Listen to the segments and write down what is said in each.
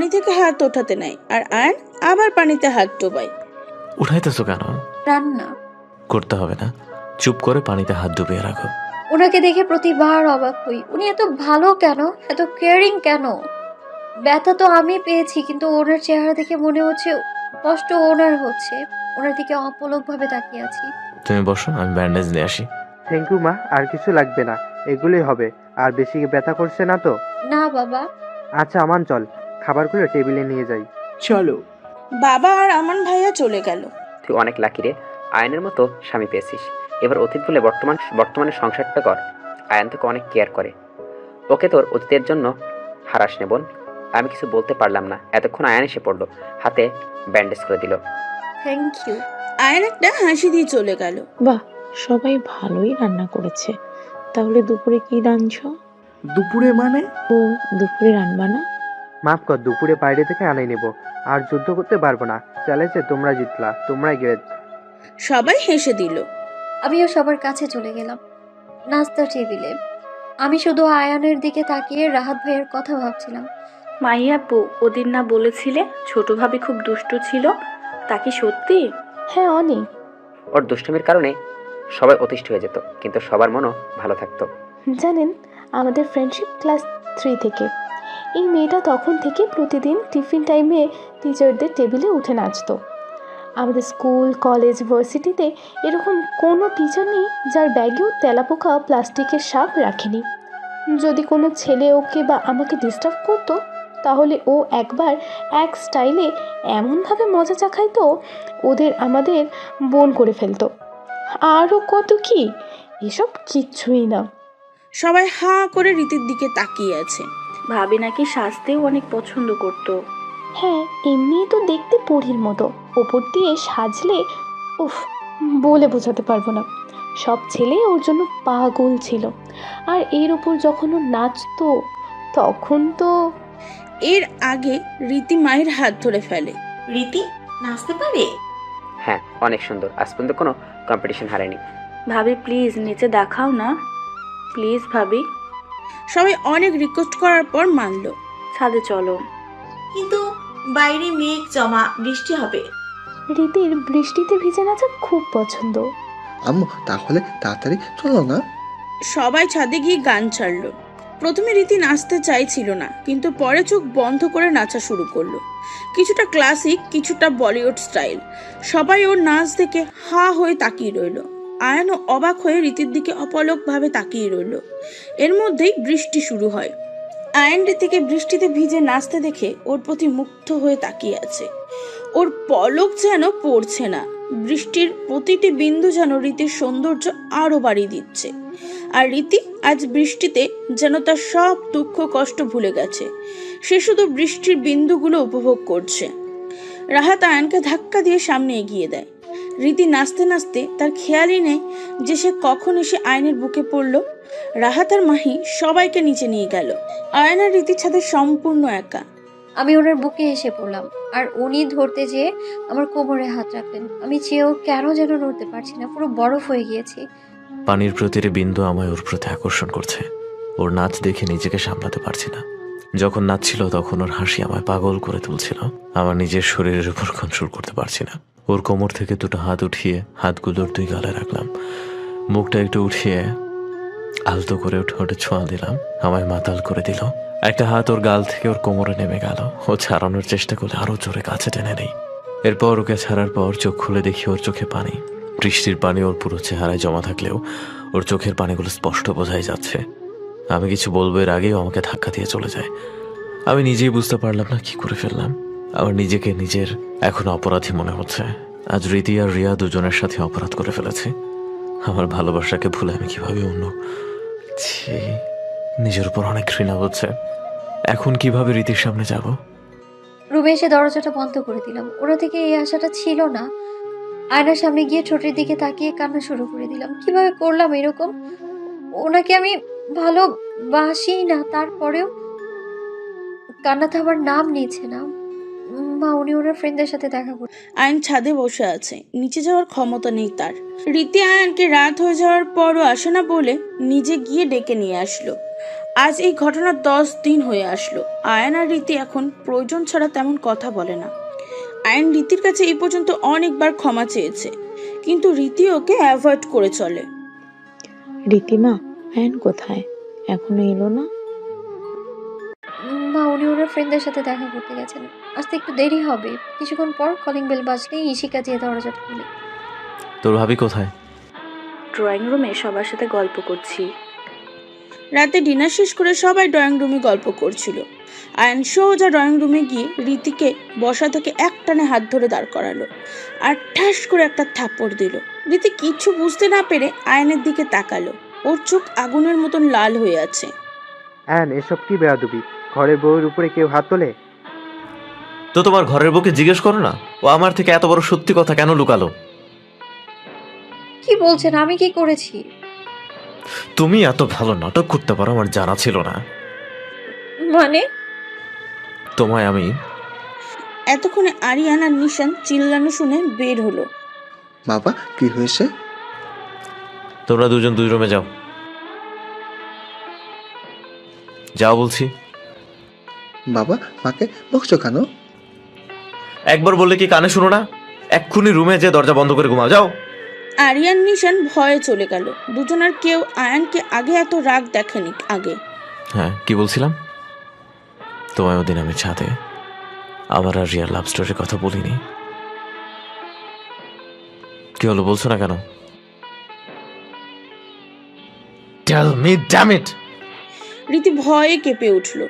পানি থেকে হাত ওঠাতে নাই। আর আয়ন আবার পানিতে হাত ডোবায়। উঠাইতেছো কেন? রান্না। করতে হবে না। চুপ করে পানিতে হাত ডুবিয়ে রাখো। ওনাকে দেখে প্রতিবার অবাক হই। উনি এত ভালো কেন? এত কেয়ারিং কেন? ব্যথা তো আমি পেয়েছি কিন্তু ওনার চেহারা দেখে মনে হচ্ছে কষ্ট ওনার হচ্ছে। ওনার দিকে অপলক ভাবে তাকিয়ে আছি। তুমি বসো আমি ব্যান্ডেজ নিয়ে আসি। থ্যাংক ইউ মা। আর কিছু লাগবে না। এগুলোই হবে। আর বেশি ব্যথা করছে না তো? না বাবা। আচ্ছা আমান চল। খাবারগুলো টেবিলে নিয়ে যাই। চলো। বাবা আর আমান ভাইয়া চলে গেল। তুই অনেক লাকি রে। আয়নের মতো স্বামী পেয়েছিস। এবার অতীত বলে বর্তমান বর্তমানে সংসারটা কর। আয়ন তোকে অনেক কেয়ার করে। ওকে তোর অতীতের জন্য হারাস নে বোন। আমি কিছু বলতে পারলাম না। এতক্ষণ আয়ন এসে পড়ল। হাতে ব্যান্ডেজ করে দিল। থ্যাংক ইউ আয়ন একটা হাসি দিয়ে চলে গেল। বাহ সবাই ভালোই রান্না করেছে। তাহলে দুপুরে কি রাঁধছ? দুপুরে মানে? ও দুপুরে রান্না না মাফ কর দুপুরে বাইরে থেকে আনাই নেব। আর যুদ্ধ করতে পারব না। চ্যালেঞ্জে তোমরা জিতলা তোমরাই গ্রেট সবাই হেসে দিল। আমিও সবার কাছে চলে গেলাম নাস্তার টেবিলে। আমি শুধু আয়ানের দিকে তাকিয়ে রাহাত ভাইয়ের কথা ভাবছিলাম। মাইয়াপু ওদিন না বলেছিলে ছোট ভাবি খুব দুষ্ট ছিল? তা কি সত্যি? হ্যাঁ অনেক ওর দুষ্টুমির কারণে সবাই অতিষ্ঠ হয়ে যেত কিন্তু সবার মনও ভালো থাকতো। জানেন আমাদের ফ্রেন্ডশিপ ক্লাস থ্রি থেকে। এই মেয়েটা তখন থেকে প্রতিদিন টিফিন টাইমে টিচারদের টেবিলে উঠে নাচতো। আমাদের স্কুল, কলেজ, ভার্সিটিতে এরকম কোনো টিচার নেই যার ব্যাগেও তেলাপোকা প্লাস্টিকের সাপ রাখেনি। যদি কোনো ছেলে ওকে বা আমাকে ডিস্টার্ব করতো, তাহলে ও একবার এক স্টাইলে এমনভাবে মজা চাখাইতো, ওদের আমাদের বোন করে ফেলতো। আরও কত কি? এসব কিচ্ছুই না। সবাই হাঁ করে রীতির দিকে তাকিয়ে আছে। ভাবি নাকি সাজতেও অনেক পছন্দ করতো। হ্যাঁ এমনিই তো দেখতে পরীর মতো। ওপর দিয়ে সাজলে উফ বলে বোঝাতে পারব না। সব ছেলে ওর জন্য পাগল ছিল। আর এর ওপর যখন ও নাচতো তখন তো এর আগে রীতি মায়ের হাত ধরে ফেলে। রীতি নাচতে পারে? হ্যাঁ অনেক সুন্দর। আজ পর্যন্ত কোনো কম্পিটিশন হারায়নি ভাবি প্লিজ নিচে দেখাও না। প্লিজ ভাবি। সবাই অনেক রিকোয়েস্ট করার পর মানলো। ছাদে চলো। কিন্তু বাইরে মেঘ জমা বৃষ্টি হবে। রীতির বৃষ্টিতে ভিজে নাচা খুব পছন্দ। আম্মু তাহলে তাড়াতাড়ি চলো না। সবাই ছাদে গিয়ে গান ছাড়লো। প্রথমে রীতি নাচতে চাইছিল না কিন্তু পরে চোখ বন্ধ করে নাচা শুরু করল। কিছুটা ক্লাসিক কিছুটা বলিউড স্টাইল সবাই ওর নাচ দেখে হা হয়ে তাকিয়ে রইল। আয়ানও অবাক হয়ে রীতির দিকে অপলকভাবে তাকিয়ে রইল। এর মধ্যেই বৃষ্টি শুরু হয়। আয়ন রীতিকে বৃষ্টিতে ভিজে নাচতে দেখে ওর প্রতি মুগ্ধ হয়ে তাকিয়ে আছে। ওর পলক যেন পড়ছে না, বৃষ্টির প্রতিটি বিন্দু যেন রীতির সৌন্দর্য আরও বাড়িয়ে দিচ্ছে। আর রীতি আজ বৃষ্টিতে যেন তার সব দুঃখ কষ্ট ভুলে গেছে। সে শুধু বৃষ্টির বিন্দুগুলো উপভোগ করছে। রাহাত আয়নকে ধাক্কা দিয়ে সামনে এগিয়ে দেয়। রীতি নাচতে নাচতে তার খেয়ালই নেই যে সে কখন এসে আয়নের বুকে পড়ল। রাহাত আর মাহি সবাইকে নিচে নিয়ে গেল। আয়ন আর রীতি ছাদে সম্পূর্ণ একা। আমি ওনার বুকে এসে পড়লাম আর উনি ধরতে যেয়ে আমার কোমরে হাত রাখলেন। আমি চেয়েও কেন যেন নড়তে পারছি না পুরো বরফ হয়ে গিয়েছি। পানির প্রতিটি বিন্দু আমায় ওর প্রতি আকর্ষণ করছে। ওর নাচ দেখে নিজেকে সামলাতে পারছি না। যখন নাচছিল তখন ওর হাসি আমায় পাগল করে তুলছিল। আমার নিজের শরীরের উপর কন্ট্রোল করতে পারছি না। ওর কোমর থেকে দুটো হাত উঠিয়ে হাতগুলোর দুই গালে রাখলাম। মুখটা একটু উঠিয়ে আলতো করে ঠোঁটে ছোঁয়া দিলাম। আমায় মাতাল করে দিল। একটা হাত ওর গাল থেকে ওর কোমরে নেমে গেল। ও ছাড়ানোর চেষ্টা করলে আরও জোরে কাছে টেনে নেই। এরপর ওকে ছাড়ার পর চোখ খুলে দেখি ওর চোখে পানি। বৃষ্টির পানি ওর পুরো চেহারায় জমা থাকলেও ওর চোখের পানিগুলো স্পষ্ট বোঝাই যাচ্ছে। আমি কিছু বলব এর আগেও আমাকে ধাক্কা দিয়ে চলে যায়। আমি নিজেই বুঝতে পারলাম না কি করে ফেললাম। আমার নিজেকে নিজের এখন অপরাধী মনে হচ্ছে। আজ রীতি আর রিয়া দুজনের সাথে অপরাধ করে ফেলেছে। আমার ভালোবাসাকে ভুলে আমি কীভাবে অন্য ছি, নিজের উপর অনেক ঘৃণা হচ্ছে। এখন কীভাবে রীতির সামনে যাব? রুমে এসে দরজাটা বন্ধ করে দিলাম। ওরা থেকে এই আশাটা ছিল না। আয়নার সামনে গিয়ে ঠোঁটের দিকে তাকিয়ে কান্না শুরু করে দিলাম। কীভাবে করলাম এরকম? ওনাকে আমি ভালোবাসি না, তারপরেও কান্না থামার নাম নিয়েছে না। মা উনি ওনার ফ্রেন্ডদের সাথে দেখা করতে আয়ন ছাদে বসে আছে। নিচে যাওয়ার ক্ষমতা নেই তার। রীতি আয়নকে রাত হয়ে যাওয়ার পরও আসে না বলে নিজে গিয়ে ডেকে নিয়ে আসলো। আজ এই ঘটনার দশ দিন হয়ে আসলো। আয়ন আর রীতি এখন প্রয়োজন ছাড়া তেমন কথা বলে না। আয়ন রীতির কাছে এই পর্যন্ত অনেকবার ক্ষমা চেয়েছে। কিন্তু রীতি ওকে অ্যাভয়েড করে চলে। রীতিমা আয়ন কোথায়? এখনও এলো না? মা উনি ওনার ফ্রেন্ডদের সাথে দেখা করতে গেছেন। আসতে একটু দেরি হবে। কিছুক্ষণ পর কলিং বেল বাজলেই ইশিকা যেয়ে দরজাটা খুলে। তোর ভাবি কোথায়? ড্রয়িং রুমে সবার সাথে গল্প করছি। রাতে ডিনার শেষ করে সবাই ড্রয়িং রুমে গল্প করছিল। আয়ন সোজা ড্রয়িং রুমে গিয়ে রীতিকে বসা থেকে একটানে হাত ধরে দাঁড় করালো। আর ঠাস করে একটা থাপ্পড় দিল। রীতি কিছু বুঝতে না পেরে আয়নের দিকে তাকালো। ওর চোখ আগুনের মতন লাল হয়ে আছে। অ্যান এসব কি বেয়াদবি? ঘরের বউয়ের উপরে কেউ হাত তোলে? তো তোমার ঘরের বউকে জিজ্ঞেস করো না। ও আমার থেকে এত বড় সত্যি কথা কেন লুকালো? কি বলছেন? আমি কি করেছি? তুমি এত ভালো নাটক করতে পারো আমার জানা ছিল না। মানে? তোমায় আমি এতক্ষণে আরিয়ান আর নিশান চিল্লানো শুনে বের হলো। বাবা কি হয়েছে? তোমরা দুজন দুই রুমে যাও। যাও বলছি। বাবা মাকে বকছো কেন? একবার বললে কি কানে শুনো না? এক্ষুনি রুমে যে দরজা বন্ধ করে ঘুমাও যাও। আরিয়ান নিশান ভয়ে চলে গেল। দুজনের কেউ আয়ানকে আগে এত রাগ দেখেনি আগে। হ্যাঁ কি বলছিলাম? তোমায় ওদিন আমি ছাদে আবার আর রিয়াল লাভ স্টোরির কথা বলিনি। কি হলো বলছো না কেন? Tell me damn it Riti ভয়ে কেঁপে উঠল।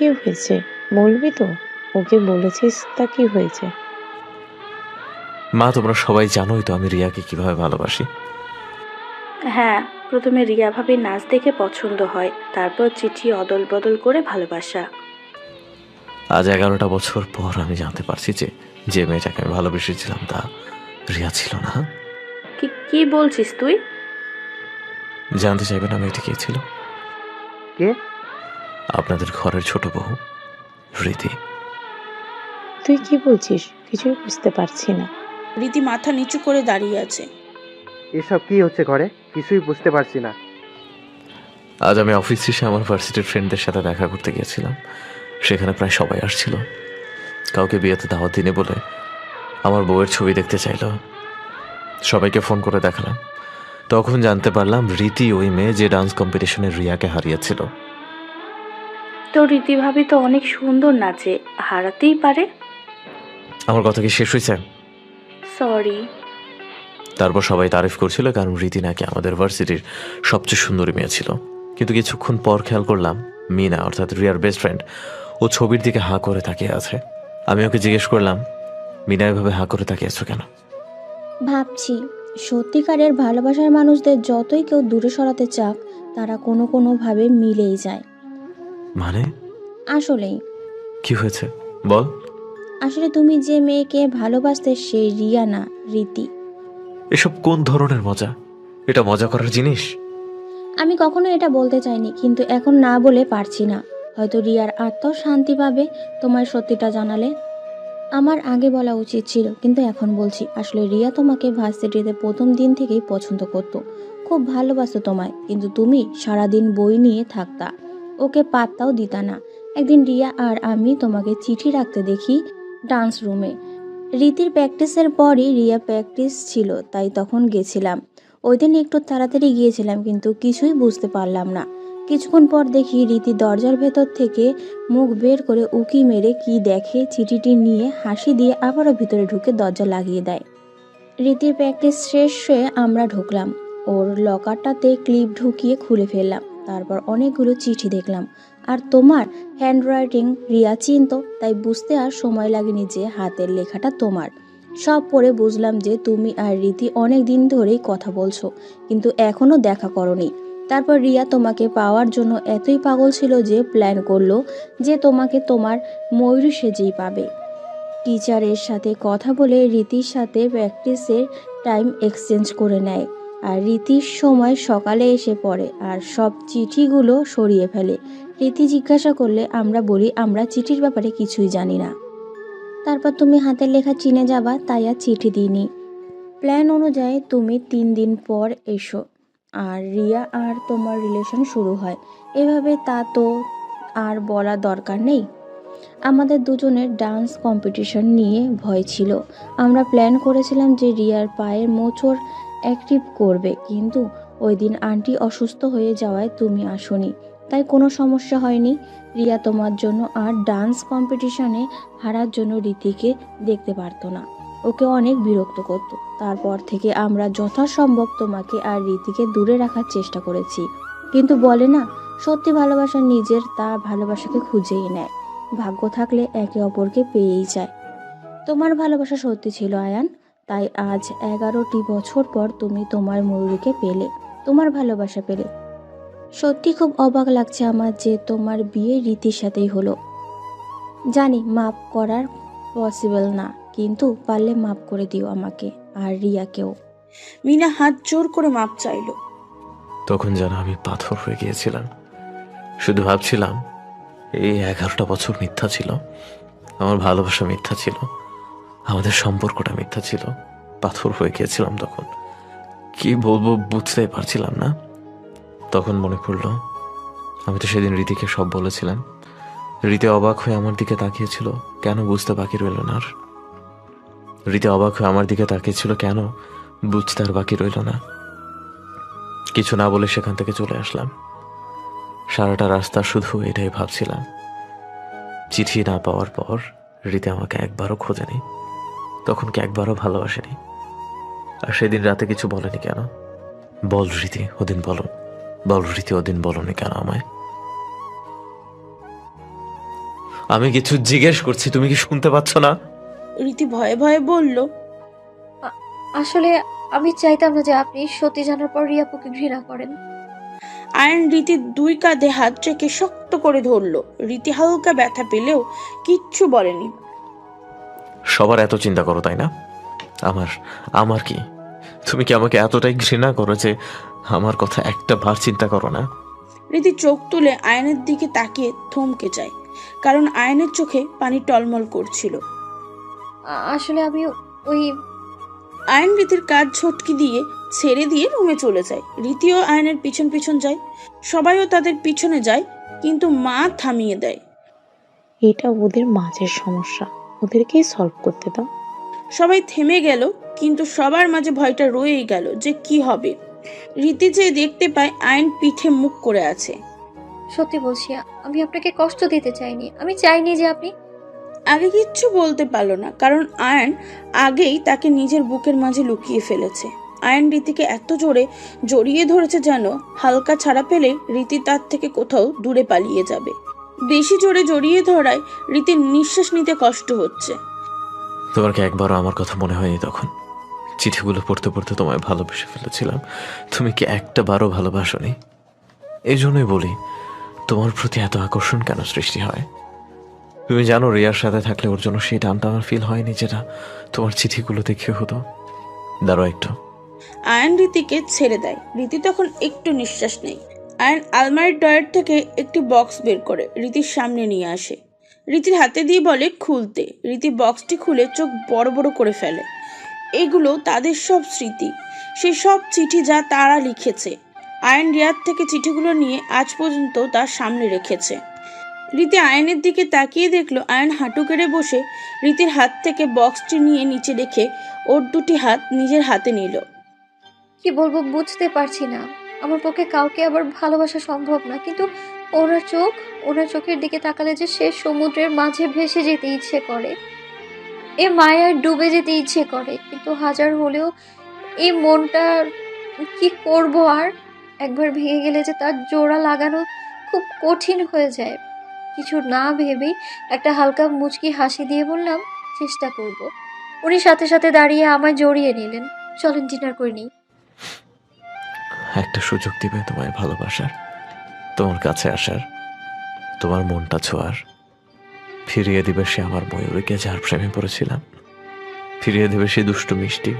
কি হয়েছে? বলবি তো? ওকে বলেছিস তা কি হয়েছে? মা তোমরা সবাই জানোই তো আমি রিয়াকে কীভাবে ভালোবাসি। হ্যাঁ প্রথমে রিয়া ভাবে নাচ দেখে পছন্দ হয় তারপর চিঠি অদল বদল করে ভালোবাসা। আজ এগারোটা বছর পর আমি জানতে পারছি যে যে মেয়েটাকে আমি ভালোবেসেছিলাম তা রিয়া ছিল না। কি কি বলছিস তুই? জানতে চাইবে না মেয়েটি কে ছিল। কে? আপনাদের ঘরের ছোট বউ রীতি। তুই কি বলছিস? কিছুই বুঝতে পারছি না। রীতি মাথা নিচু করে দাঁড়িয়ে আছে। এসব কি হচ্ছে ঘরে? কিছুই বুঝতে পারছি না। আজ আমি অফিস শেষে আমার ভার্সিটির ফ্রেন্ডদের সাথে দেখা করতে গিয়েছিলাম। সেখানে প্রায় সবাই আসছিল। কাউকে বিয়েতে দাওয়াত দিনে বলে আমার বউয়ের ছবি দেখতে চাইলো। সবাইকে ফোন করে দেখালাম। তখন জানতে পারলাম রীতি ওই মেয়ে যে ডান্স কম্পিটিশনে রিয়াকে হারিয়েছিল। তো রীতি ভাবি তো অনেক সুন্দর নাচে হারাতেই পারে। আমার কথা কি শেষ হয়েছে? সরি তারপর সবাই তারিফ করছিল কারণ রীতি নাকি আমাদের ভার্সিটির সবচেয়ে সুন্দরী মেয়ে ছিল। কিন্তু কিছুক্ষণ পর খেয়াল করলাম মিনা অর্থাৎ রিয়ার বেস্ট ফ্রেন্ড ও ছবির দিকে হাঁ করে তাকিয়ে আছে। আমি ওকে জিজ্ঞেস করলাম মিনা এভাবে হাঁ করে তাকিয়ে আছো কেন? ভাবছি সত্যিকারের ভালোবাসার মানুষদের যতই কেউ দূরে সরাতে চাক তারা কোনো কোনোভাবে মিলেই যায়। মানে? আসলেই। কি হয়েছে? বল। আসলে তুমি যে মেয়েকে ভালোবাসতে সে রিয়া না রীতি। এসব কোন ধরনের মজা? এটা মজা করার জিনিস? আমি কখনো এটা বলতে চাইনি কিন্তু এখন না বলে পারছি না। হয়তো রিয়ার আত্মাও শান্তি পাবে তোমার সত্যিটা জানালে। আমার আগে বলা উচিত ছিল কিন্তু এখন বলছি আসলে রিয়া তোমাকে ভার্সিটিতে প্রথম দিন থেকেই পছন্দ করত। খুব ভালোবাসতো তোমায় কিন্তু তুমি সারাদিন বই নিয়ে থাকতা। ওকে পাত্তাও দিতা না। একদিন রিয়া আর আমি তোমাকে চিঠি রাখতে দেখি ডান্স রুমে। রীতির প্র্যাকটিসের পরই রিয়া প্র্যাকটিস ছিল, তাই তখন গেছিলাম। ওই দিন একটু তাড়াতাড়ি গিয়েছিলাম, কিন্তু কিছুই বুঝতে পারলাম না। কিছুক্ষণ পর দেখি রীতি দরজার ভেতর থেকে মুখ বের করে উকি মেরে কি দেখে চিঠিটি নিয়ে হাসি দিয়ে আবারও ভিতরে ঢুকে দরজা লাগিয়ে দেয়। রীতির প্র্যাকটিস শেষ হয়ে আমরা ঢুকলাম। ওর লকারটাতে ক্লিপ ঢুকিয়ে খুলে ফেললাম। তারপর অনেকগুলো চিঠি দেখলাম। আর তোমার হ্যান্ডরাইটিং রিয়া চিনত, তাই বুঝতে আর সময় লাগেনি যে হাতের লেখাটা তোমার। সব পড়ে বুঝলাম যে তুমি আর রীতি অনেক দিন ধরেই কথা বলছো, কিন্তু এখনও দেখা করনি। তারপর রিয়া তোমাকে পাওয়ার জন্য এতই পাগল ছিল যে প্ল্যান করল যে তোমাকে তোমার ময়ূরী সেজেই পাবে। টিচারের সাথে কথা বলে রীতির সাথে প্র্যাকটিসের টাইম এক্সচেঞ্জ করে নেয়। আর রীতির সময় সকালে এসে পড়ে, আর সব চিঠিগুলো সরিয়ে ফেলে। রীতি জিজ্ঞাসা করলে, আমরা বলি, আমরা চিঠির ব্যাপারে কিছুই জানি না। তারপর তুমি হাতের লেখা চিনে যাবা, তাই আর চিঠি দিইনি। প্ল্যান অনুযায়ী তুমি তিন দিন পর এসো, আর রিয়া আর তোমার রিলেশন শুরু হয়। এভাবে তা তো আর বলা দরকার নেই। আমাদের দুজনের ডান্স কম্পিটিশন নিয়ে ভয় ছিল। আমরা প্ল্যান করেছিলাম যে রিয়ার পায়ের মোচড় অ্যাক্টিভ করবে, কিন্তু ওই দিন আন্টি অসুস্থ হয়ে যাওয়ায় তুমি আসোনি। তাই কোনো সমস্যা হয়নি। রিয়া তোমার জন্য আর ডান্স কম্পিটিশনে হারার জন্য রীতিকে দেখতে পারতো না। ওকে অনেক বিরক্ত করতো। তারপর থেকে আমরা যথাসম্ভব তোমাকে আর রীতিকে দূরে রাখার চেষ্টা করেছি। কিন্তু বলে না, সত্যি ভালোবাসা নিজের তার ভালোবাসাকে খুঁজেই নেয়। ভাগ্য থাকলে একে অপরকে পেয়েই যায়। তোমার ভালোবাসা সত্যি ছিল আয়ান। তাই আজ এগারোটি বছর পর তুমি তোমার ময়ূরীকে পেলে তোমার ভালোবাসা পেলে। সত্যি খুব অবাক লাগছে আমার যে তোমার বিয়ে রীতির সাথেই হলো। জানি মাপ করার পসিবল না কিন্তু পারলে মাপ করে দিও আমাকে আর রিয়াকেও। মিনা হাত জোর করে মাপ চাইলো। তখন যেন আমি পাথর হয়ে গিয়েছিলাম। শুধু ভাবছিলাম এই এগারোটা বছর মিথ্যা ছিল। আমার ভালোবাসা মিথ্যা ছিল। আমাদের সম্পর্কটা মিথ্যা ছিল। পাথর হয়ে গিয়েছিলাম তখন। কি বলব বুঝতেই পারছিলাম না। তখন মনে পড়ল, আমি তো সেদিন রীতিকে সব বলেছিলাম। রীতি অবাক হয়ে আমার দিকে তাকিয়েছিল, কেন বুঝতে বাকি রইল না আর? রীতি অবাক হয়ে আমার দিকে তাকিয়েছিল, কেন বুঝতে আর বাকি রইল না? কিছু না বলে সেখান থেকে চলে আসলাম। সারাটা রাস্তা শুধু এটাই ভাবছিলাম। চিঠি না পাওয়ার পর রীতি আমাকে একবারও খোঁজেনি তখন কি একবারও ভালোবাসেনি? আর সেদিন রাতে কিছু বলেনি কেন? বল রীতি ওদিন বলো। বল রীতি ওদিন বলনি কেন আমায়? আমি কিছু জিজ্ঞেস করছি তুমি কি শুনতে পাচ্ছ না? রীতি ভয়ে ভয়ে বলল আসলে আমি চাইতাম না যে আপনি সত্যি জানার পর রিয়াপুকে ঘৃণা করেন। আয়ন রীতির দুই কাঁধে হাত রেখে শক্ত করে ধরলো। রীতি হালকা ব্যথা পেলেও কিচ্ছু বলেনি। সবার এত চিন্তা করো তাই না? আমার আমার কি? তুমি কি আমাকে এতটাই ঘৃণা করো যে আমার কথা একটা বার চিন্তা করো না? রীতি চোখ তুলে আয়নের দিকে তাকিয়ে থমকে যায় কারণ আয়নের চোখে পানি টলমল করছিল। আসলে আমি ওই আয়ন রীতির কাজ ছটকি দিয়ে ছেড়ে দিয়ে রুমে চলে যায়। রীতিও আয়নের পিছন পিছন যায়। সবাইও তাদের পিছনে যায় কিন্তু মা থামিয়ে দেয়। এটা ওদের মাঝের সমস্যা। ওদেরকেই সলভ করতে দাও। সবাই থেমে গেল কিন্তু সবার মাঝে ভয়টা রয়েই গেল যে কি হবে। রীতি যে দেখতে পায় আয়ন পিঠে মুখ করে আছে। সত্যি বলছি আমি আপনাকে কষ্ট দিতে চাইনি। আমি চাইনি যে আপনি আগে কিচ্ছু বলতে পারল না কারণ আয়ন আগেই তাকে নিজের বুকের মাঝে লুকিয়ে ফেলেছে। আয়ন রীতিকে এত জোরে জড়িয়ে ধরেছে যেন হালকা ছাড়া পেলে রীতি তার থেকে কোথাও দূরে পালিয়ে যাবে। বেশি জোরে জড়িয়ে ধরায় রীতির নিঃশ্বাস নিতে কষ্ট হচ্ছে। তোমার কি একবারও আমার কথা মনে হয়নি তখন? চিঠিগুলো পড়তে পড়তে তোমায় ভালোবেসে ফেলেছিলাম। তুমি কি একটা বারও ভালোবাসনি? এই জন্যই বলি, তোমার প্রতি এত আকর্ষণ কেন সৃষ্টি হয়? তুমি জানো, রিয়ার সাথে থাকলে ওর জন্য সেই টানটা আমার ফিল হয়নি যেটা তোমার চিঠিগুলো দেখে হতো দাঁড়ো একটু। আয়ন রীতিকে ছেড়ে দেয়। রীতি তখন একটু নিঃশ্বাস নেই আয়ন আলমারির ডয়ার থেকে একটি বক্স বের করে রীতির সামনে নিয়ে আসে। রীতির হাতে দিয়ে বলে, খুলতে। রীতি বক্সটি খুলে চোখ বড় বড় করে ফেলে। এগুলো তাদের সব স্মৃতি। সেই সব চিঠি যা তারা লিখেছে। আয়ন রিয়াদ থেকে চিঠিগুলো নিয়ে আজ পর্যন্ত তার সামনে রেখেছে। রীতি আয়নের দিকে তাকিয়ে দেখল, আয়ন হাঁটু কেড়ে বসে রীতির হাত থেকে বক্সটি নিয়ে নিচে রেখে ওর দুটি হাত নিজের হাতে নিল। কি বলব বুঝতে পারছি না। আমার পক্ষে কাউকে আবার ভালোবাসা সম্ভব না, কিন্তু ওনার চোখ, ওনার চোখের দিকে তাকালে যে সে সমুদ্রের মাঝে ভেসে যেতে ইচ্ছে করে, এ মায়ায় ডুবে যেতে ইচ্ছে করে, কিন্তু হাজার হলেও এই মনটা কি করব আর? একবার ভেঙে গেলে যে তার জোড়া লাগানো খুব কঠিন হয়ে যায়। কিছু না ভেবেই একটা হালকা মুচকি হাসি দিয়ে বললাম, চেষ্টা করব। উনি সাথে সাথে দাঁড়িয়ে আমায় জড়িয়ে নিলেন। চলেন, ডিনার করে নিই। একটা সুযোগ দিবে তোমায় ভালোবাসার, তোমার কাছে আসার, তোমার মনটা ছোঁয়ার। ফিরিয়ে দিবে সে আমার ময়ূরীকে যার প্রেমে পড়েছিলাম। ফিরিয়ে দেবে সেই দুষ্টু মিষ্টি,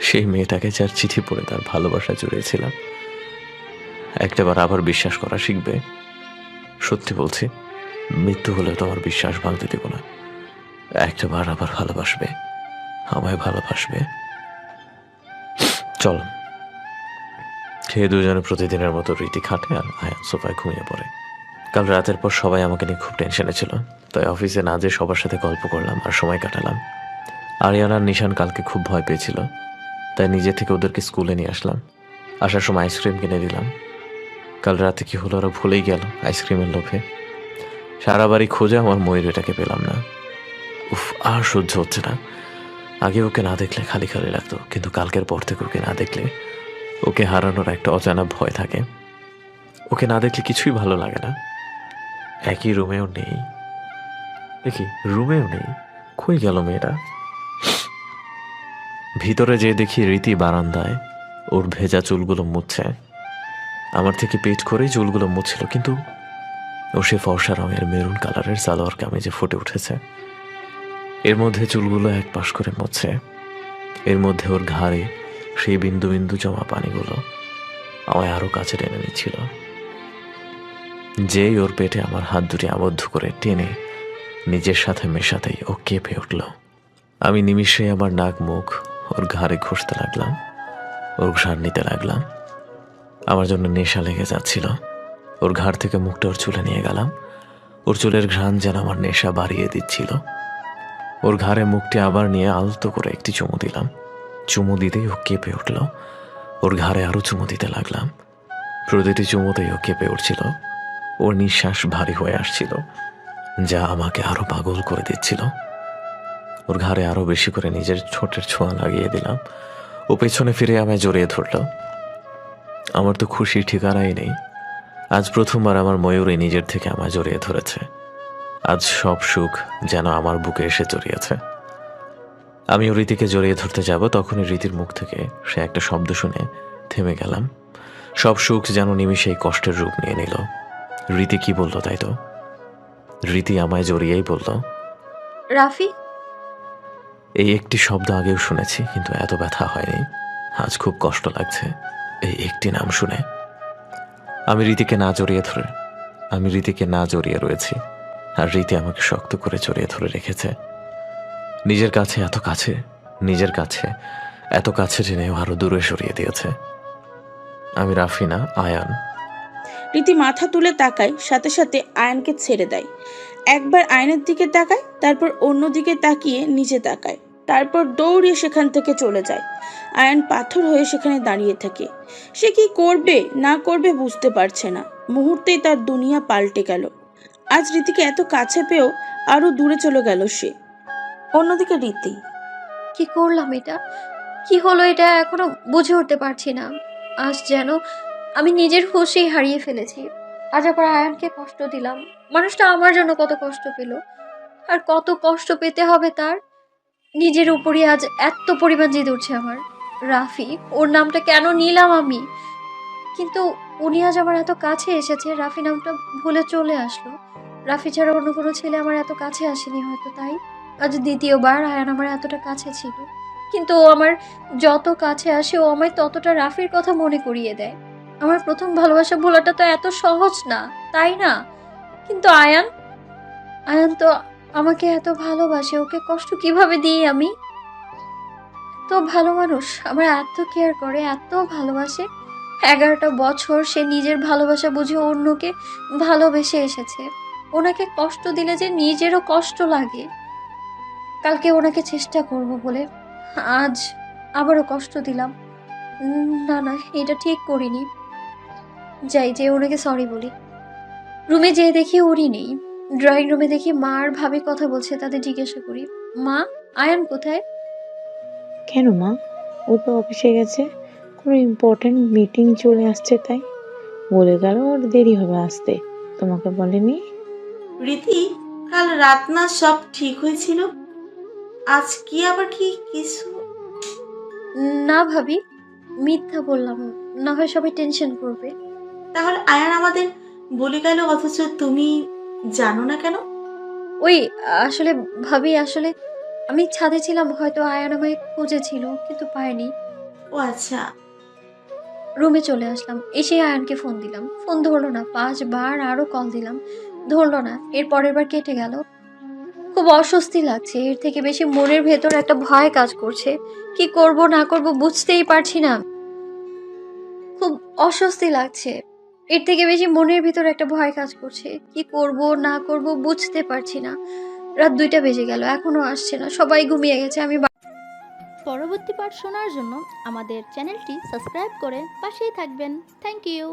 সেই মেয়েটাকে যার চিঠি পড়ে তার ভালোবাসা জুড়িয়েছিলাম একটাবার আবার বিশ্বাস করা শিখবে। সত্যি বলছি, মৃত্যু হলে তোমার বিশ্বাস ভাঙতে দেব না। একটাবার আবার ভালোবাসবে, আমায় ভালোবাসবে। চল। খেয়ে দুজনে প্রতিদিনের মতো রীতি খাটে আর আয়ান সোফায় ঘুমিয়ে পড়ে। কাল রাতের পর সবাই আমাকে নিয়ে খুব টেনশনে ছিল, তাই অফিসে না যেয়ে সবার সাথে গল্প করলাম আর সময় কাটালাম। আরিয়ান আর নিশান কালকে খুব ভয় পেয়েছিল, তাই নিজে থেকে ওদেরকে স্কুলে নিয়ে আসলাম। আসার সময় আইসক্রিম কিনে দিলাম। কাল রাতে কি হলো ওরা ভুলেই গেল আইসক্রিমের লোভে। সারা বাড়ি খোঁজে আমার ময়ূরটাকে পেলাম না। উফ, আর সহ্য হচ্ছে না। আগে ওকে না দেখলে খালি খালি লাগতো, কিন্তু কালকের পর থেকে ওকে না দেখলে ওকে হারানোর একটা অজানা ভয় থাকে। ওকে না দেখলে কিছুই ভালো লাগে না। একই রুমেও নেই। দেখি, রুমেও নেই? কই গেল মেয়েটা? ভিতরে যে দেখি রীতি বারান্দায় ওর ভেজা চুলগুলো মুছছে। আমার থেকে পেট করেই চুলগুলো মুছছিল, কিন্তু ও সে ফর্সা রঙের মেরুন কালারের সালোয়ার কামিজে ফুটে উঠেছে। এর মধ্যে চুলগুলো এক পাশ করে মুছছে। এর মধ্যে ওর ঘাড়ে সেই বিন্দু বিন্দু জমা পানিগুলো আমায় আরও কাছে টেনে নিচ্ছিল। যেই ওর পেটে আমার হাত দুটি আবদ্ধ করে টেনে নিজের সাথে মেশাতেই ও কেঁপে উঠল। আমি নিমিষে আমার নাক মুখ ওর ঘাড়ে ঘষতে লাগলাম, ওর ঘ্রাণ নিতে লাগলাম। আমার জন্য নেশা লেগে যাচ্ছিল। ওর ঘাড় থেকে মুখটা ওর চুলে নিয়ে গেলাম। ওর চুলের ঘ্রাণ যেন আমার নেশা বাড়িয়ে দিচ্ছিল। ওর ঘাড়ে মুখটি আবার নিয়ে আলতো করে একটি চুমু দিলাম। চুমু দিতেই ও কেঁপে উঠল। ওর ঘাড়ে আরও চুমু দিতে লাগলাম। প্রতিটি চুমুতেই ও কেঁপে উঠছিল। ওর নিঃশ্বাস ভারী হয়ে আসছিল, যা আমাকে আরও পাগল করে দিচ্ছিল। ওর ঘাড়ে আরও বেশি করে নিজের ছোটের ছোঁয়া লাগিয়ে দিলাম। ও পেছনে ফিরে আমায় জড়িয়ে ধরল। আমার তো খুশির ঠিকানাই নেই। আজ প্রথমবার আমার ময়ূরী নিজের থেকে আমায় জড়িয়ে ধরেছে। আজ সব সুখ যেন আমার বুকে এসে জড়িয়েছে। আমি ও রীতিকে জড়িয়ে ধরতে যাব তখনই রীতির মুখ থেকে সে একটা শব্দ শুনে থেমে গেলাম। সব সুখ যেন নিমিষেই কষ্টের রূপ নিয়ে নিল। রীতি কি বলল তাই তো? রীতি আমায় জড়িয়েই বলল রাফি? এই একটি শব্দ আগেও শুনেছি কিন্তু এত ব্যথা হয়নি। আজ খুব কষ্ট লাগছে এই একটি নাম শুনে। আমি রীতিকে না জড়িয়ে ধরে আমি রীতিকে না জড়িয়ে রয়েছি আর রীতি আমাকে শক্ত করে জড়িয়ে ধরে রেখেছে। নিজের কাছে এত কাছে, নিজের কাছে এত কাছে টেনেও আরও দূরে সরিয়ে দিয়েছে। আমি রাফিনা, আয়ান। রীতি মাথা তুলে তাকায়, সাথে সাথে আয়নকে ছেড়ে দেয়। একবার আয়নের দিকে তাকায়, তারপর অন্য দিকে তাকিয়ে নিচে তাকায়। তারপর দৌড়িয়ে সেখান থেকে চলে যায়। আয়ন পাথর হয়ে সেখানে দাঁড়িয়ে থাকে। সে কি করবে, না করবে বুঝতে পারছে না। মুহূর্তেই তার দুনিয়া পাল্টে গেল। আজ রীতিকে এত কাছে পেয়েও আরও দূরে চলে গেল সে। অন্যদিকে রীতি। কি করলাম এটা? কি হলো এটা এখনও বুঝে উঠতে পারছি না। আজ যেন আমি নিজের খুশি হারিয়ে ফেলেছি। আজ আবার আয়ানকে কষ্ট দিলাম। মানুষটা আমার জন্য কত কষ্ট পেল। আর কত কষ্ট পেতে হবে তার? নিজের উপরই আজ এত পরিমাণ জেদ উঠছে আমার। রাফি, ওর নামটা কেন নিলাম আমি? কিন্তু উনি আজ আমার এত কাছে এসেছে, রাফি নামটা ভুলে চলে আসলো। রাফি ছাড়া অন্য কোনো ছেলে আমার এত কাছে আসেনি হয়তো, তাই? আজ দ্বিতীয়বার আয়ান আমার এতটা কাছে ছিল। কিন্তু ও আমার যত কাছে আসে, ও আমায় ততটা রাফির কথা মনে করিয়ে দেয়। আমার প্রথম ভালোবাসা ভোলাটা তো এত সহজ না, তাই না? কিন্তু আয়ান আয়ান তো আমাকে এত ভালোবাসে, ওকে কষ্ট কীভাবে দিই আমি? তো ভালো মানুষ, আমার এত কেয়ার করে, এত ভালোবাসে। এগারোটা বছর সে নিজের ভালোবাসা বুঝে অন্যকে ভালোবেসে এসেছে। ওনাকে কষ্ট দিলে যে নিজেরও কষ্ট লাগে। কালকে ওনাকে চেষ্টা করব বলে আজ আবারও কষ্ট দিলাম। না না এটা ঠিক করিনি। যাই যে ওনাকে সরি বলি। রুমে যেয়ে দেখি উনি নেই। ড্রয়িং রুমে দেখি মা আর ভাবি কথা বলছে তাদের জিজ্ঞাসা করি। মা আয়ান কোথায়? কেন মা? ও তো অফিসে গেছে। কোনো ইম্পর্ট্যান্ট মিটিং চলে আসছে তাই। বলে গেল ওর দেরি হবে আসতে। তোমাকে বলেনি? রীতি কাল রাত না সব ঠিক হয়েছিল? আজ কি আবার কি কিছু? না ভাবি মিথ্যা বললাম। না হয় সবাই টেনশন করবে। তাহলে আয়ান আমাদের বলে গেল অথচ তুমি জানো না কেন? ওই আসলে ভাবি আসলে আমি ছাদে ছিলাম হয়তো আয়ান আমায় খুঁজেছিল কিন্তু পায়নি। ও আচ্ছা। রুমে চলে আসলাম এসে আয়ানকে ফোন দিলাম। ফোন ধরলো না পাঁচবার আরও কল দিলাম। ধরলো না এর পরের বার কেটে গেল। খুব অস্বস্তি লাগছে। এর থেকে বেশি মনের ভেতর একটা ভয় কাজ করছে। কি করব, না করব বুঝতেই পারছি না। খুব অস্বস্তি লাগছে। এর থেকে বেশি মনের ভিতর একটা ভয় কাজ করছে। কি করব, না করব বুঝতে পারছি না। রাত দুইটা বেজে গেল, এখনও আসছে না। সবাই ঘুমিয়ে গেছে, আমি পরবর্তী পাঠ শোনার জন্য আমাদের চ্যানেলটি সাবস্ক্রাইব করে পাশেই থাকবেন। Thank you.